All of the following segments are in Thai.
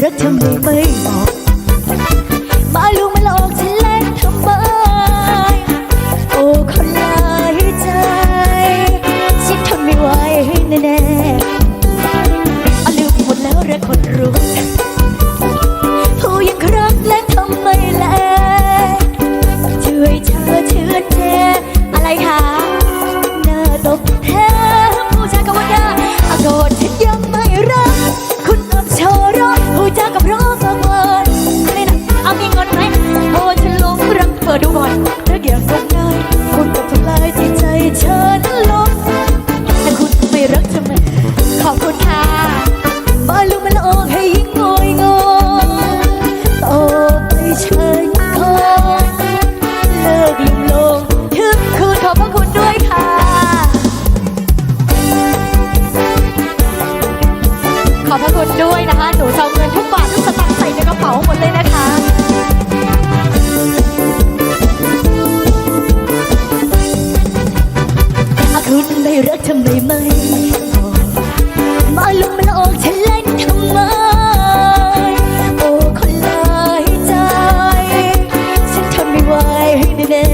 รักทำไมบอกมาล ขอบพระคุณด้วยนะคะ หนูจะเอาเงินทุกบาททุกสตางค์ใส่ในกระเป๋าหมดเลยนะคะ อาคุณไม่รักทำไมไม่มาลุมมาออกฉันเล่นทำไม โอ้คนลายใจ ฉันทนไม่ไหวแน่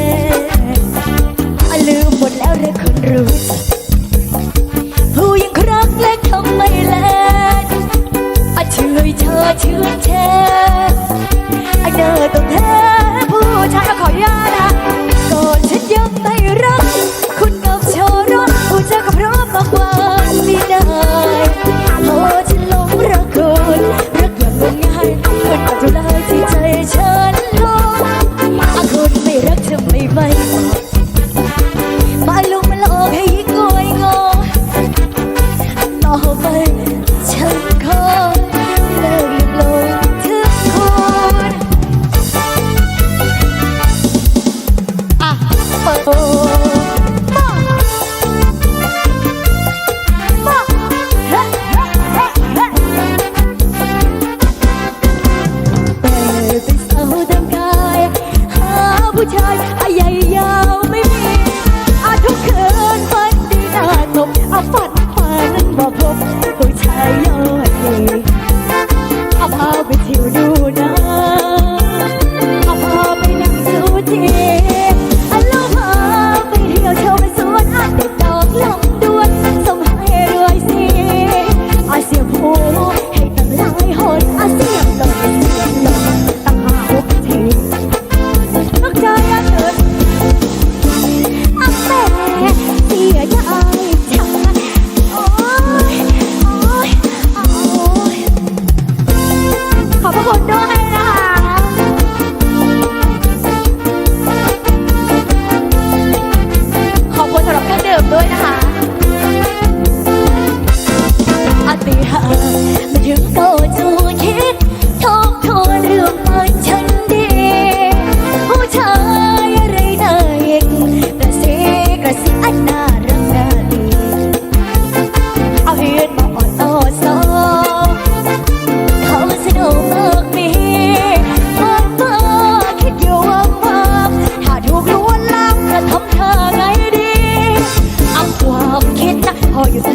ๆอ่ลืมหมดแล้วเลยคนรู้ผู้หญิงครักและทำไมแล้ว เชื่อเธอเดอร์ต้องเธอผู้ชายมาขอ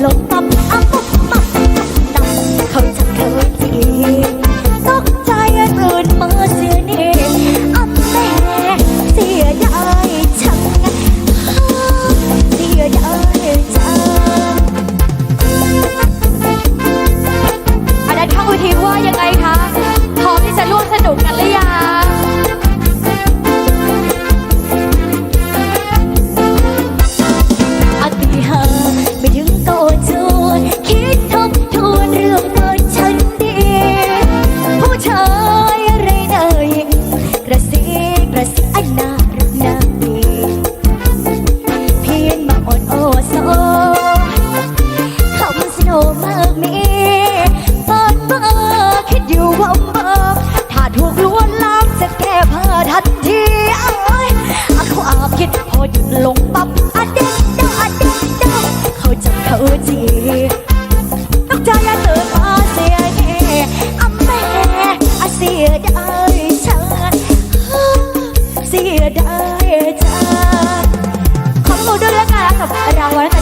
ลงตับอับปุ๊บมับตับตัเขาจะเคยทีตกใจตื่นมาเสียนี่อับแม่เสียดายฉัเสียดายฉัอันนั้นเข้าวิธีว่ายังไงคะพร้อมที่จะร่วมสนุกกันหรือยัง สียดายจ้าขอมูด้วยละกันกับรางวัล